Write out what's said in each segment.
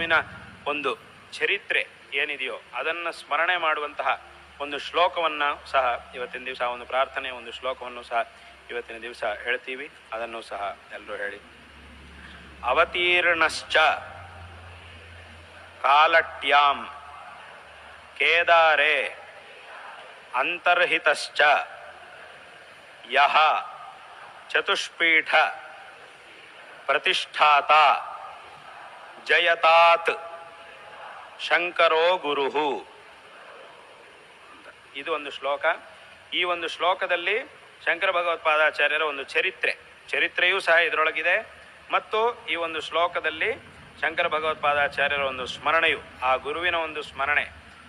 ಒಂದು ಚರಿತ್ರೆ ಏನಿದೆಯೋ ಅದನ್ನು ಸ್ಮರಣೆ ಮಾಡುವಂತಹ ಒಂದು ಶ್ಲೋಕವನ್ನು ಸಹ ಇವತ್ತಿನ ದಿವಸ ಒಂದು ಪ್ರಾರ್ಥನೆ ಒಂದು ಶ್ಲೋಕವನ್ನು ಸಹ ಇವತ್ತಿನ ದಿವಸ ಹೇಳ್ತೀವಿ. ಅದನ್ನು ಸಹ ಎಲ್ಲರೂ ಹೇಳಿ. ಅವತೀರ್ಣಶ್ಚ ಕಾಲಟ್ಯಾಂ ಕೇದಾರೆ ಅಂತರ್ಹಿತಶ್ಚ ಯಹ ಚತುಷ್ಪೀಠ ಪ್ರತಿಷ್ಠಾತ ಜಯತಾತ್. ಶಂಕರೋ ಗುರುಹು. ಇದು ಒಂದು ಶ್ಲೋಕ. ಈ ಒಂದು ಶ್ಲೋಕದಲ್ಲಿ ಶಂಕರ ಭಗವತ್ಪಾದಾಚಾರ್ಯರ ಒಂದು ಚರಿತ್ರೆ. ಚರಿತ್ರೆಯೂ ಸಹ ಇದರೊಳಗಿದೆ. ಮತ್ತು ಈ ಒಂದು ಶ್ಲೋಕದಲ್ಲಿ ಶಂಕರ ಭಗವತ್ಪಾದಾಚಾರ್ಯರ ಒಂದು ಸ್ಮರಣೆಯು, ಆ ಗುರುವಿನ ಒಂದು ಸ್ಮರಣೆ,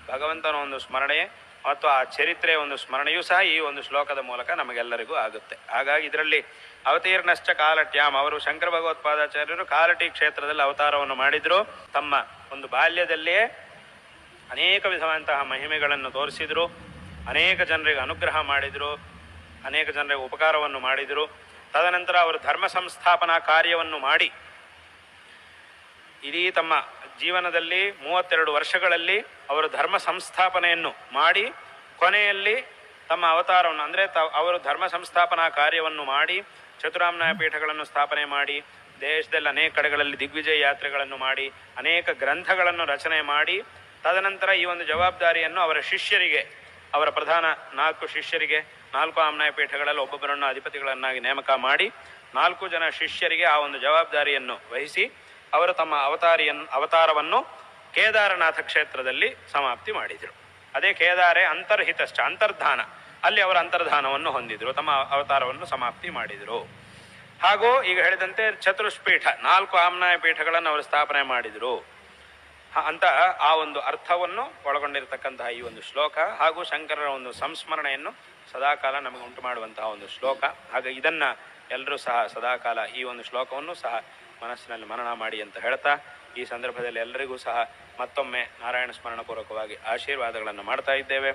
ಭಗವಂತನ ಒಂದು ಸ್ಮರಣೆ ಮತ್ತು ಆ ಚರಿತ್ರೆಯ ಒಂದು ಸ್ಮರಣೆಯೂ ಸಹ ಈ ಒಂದು ಶ್ಲೋಕದ ಮೂಲಕ ನಮಗೆಲ್ಲರಿಗೂ ಆಗುತ್ತೆ. ಹಾಗಾಗಿ ಇದರಲ್ಲಿ ಅವತೀರ್ಣಶ್ಚ ಕಾಲಟ್ಯಾಮ್ ಅವರು ಶಂಕರ ಭಗವತ್ಪಾದಾಚಾರ್ಯರು ಕಾಲಟಿ ಕ್ಷೇತ್ರದಲ್ಲಿ ಅವತಾರವನ್ನು ಮಾಡಿದ್ರು. ತಮ್ಮ ಒಂದು ಬಾಲ್ಯದಲ್ಲಿಯೇ ಅನೇಕ ವಿಧವಾದಂತಹ ಮಹಿಮೆಗಳನ್ನು ತೋರಿಸಿದರು. ಅನೇಕ ಜನರಿಗೆ ಅನುಗ್ರಹ ಮಾಡಿದರು. ಅನೇಕ ಜನರಿಗೆ ಉಪಕಾರವನ್ನು ಮಾಡಿದರು. ತದನಂತರ ಅವರು ಧರ್ಮ ಸಂಸ್ಥಾಪನಾ ಕಾರ್ಯವನ್ನು ಮಾಡಿ ಇಡೀ ತಮ್ಮ ಜೀವನದಲ್ಲಿ ಮೂವತ್ತೆರಡು ವರ್ಷಗಳಲ್ಲಿ ಅವರು ಧರ್ಮ ಸಂಸ್ಥಾಪನೆಯನ್ನು ಮಾಡಿ, ಕೊನೆಯಲ್ಲಿ ತಮ್ಮ ಅವತಾರವನ್ನು, ಅಂದರೆ ತ, ಅವರು ಧರ್ಮ ಸಂಸ್ಥಾಪನಾ ಕಾರ್ಯವನ್ನು ಮಾಡಿ ಚತುರಾಮನಾಯ ಪೀಠಗಳನ್ನು ಸ್ಥಾಪನೆ ಮಾಡಿ, ದೇಶದಲ್ಲಿ ಅನೇಕ ಕಡೆಗಳಲ್ಲಿ ದಿಗ್ವಿಜಯ ಯಾತ್ರೆಗಳನ್ನು ಮಾಡಿ, ಅನೇಕ ಗ್ರಂಥಗಳನ್ನು ರಚನೆ ಮಾಡಿ, ತದನಂತರ ಈ ಒಂದು ಜವಾಬ್ದಾರಿಯನ್ನು ಅವರ ಶಿಷ್ಯರಿಗೆ, ಅವರ ಪ್ರಧಾನ ನಾಲ್ಕು ಶಿಷ್ಯರಿಗೆ, ನಾಲ್ಕು ಆಮ್ನಾಯ ಪೀಠಗಳಲ್ಲಿ ಒಬ್ಬೊಬ್ಬರನ್ನು ಅಧಿಪತಿಗಳನ್ನಾಗಿ ನೇಮಕ ಮಾಡಿ, ನಾಲ್ಕು ಜನ ಶಿಷ್ಯರಿಗೆ ಆ ಒಂದು ಜವಾಬ್ದಾರಿಯನ್ನು ವಹಿಸಿ ಅವರು ತಮ್ಮ ಅವತಾರಿಯನ್ನು ಅವತಾರವನ್ನು ಕೇದಾರನಾಥ ಕ್ಷೇತ್ರದಲ್ಲಿ ಸಮಾಪ್ತಿ ಮಾಡಿದರು. ಅದೇ ಕೇದಾರೆ ಅಂತರ್ಹಿತಶ್ಚ, ಅಂತರ್ಧಾನ. ಅಲ್ಲಿ ಅವರ ಅಂತರ್ಧಾನವನ್ನು ಹೊಂದಿದ್ರು, ತಮ್ಮ ಅವತಾರವನ್ನು ಸಮಾಪ್ತಿ ಮಾಡಿದರು. ಹಾಗೂ ಈಗ ಹೇಳಿದಂತೆ ಚತುಷ್ಪೀಠ, ನಾಲ್ಕು ಆಮ್ನಾಯ ಪೀಠಗಳನ್ನು ಅವರು ಸ್ಥಾಪನೆ ಮಾಡಿದರು. ಅಂತ ಆ ಒಂದು ಅರ್ಥವನ್ನು ಒಳಗೊಂಡಿರತಕ್ಕಂತಹ ಈ ಒಂದು ಶ್ಲೋಕ ಹಾಗೂ ಶಂಕರರ ಒಂದು ಸಂಸ್ಮರಣೆಯನ್ನು ಸದಾಕಾಲ ನಮಗೆ ಉಂಟು ಮಾಡುವಂತಹ ಒಂದು ಶ್ಲೋಕ. ಹಾಗೆ ಇದನ್ನ ಎಲ್ಲರೂ ಸಹ ಸದಾಕಾಲ ಈ ಒಂದು ಶ್ಲೋಕವನ್ನು ಸಹ ಮನಸ್ಸಿನಲ್ಲಿ ಮನನ ಮಾಡಿ ಅಂತ ಹೇಳ್ತಾ, ಈ ಸಂದರ್ಭದಲ್ಲಿ ಎಲ್ಲರಿಗೂ ಸಹ ಮತ್ತೊಮ್ಮೆ ನಾರಾಯಣ ಸ್ಮರಣಪೂರ್ವಕವಾಗಿ ಆಶೀರ್ವಾದಗಳನ್ನು ಮಾಡ್ತಾ ಇದ್ದೇವೆ.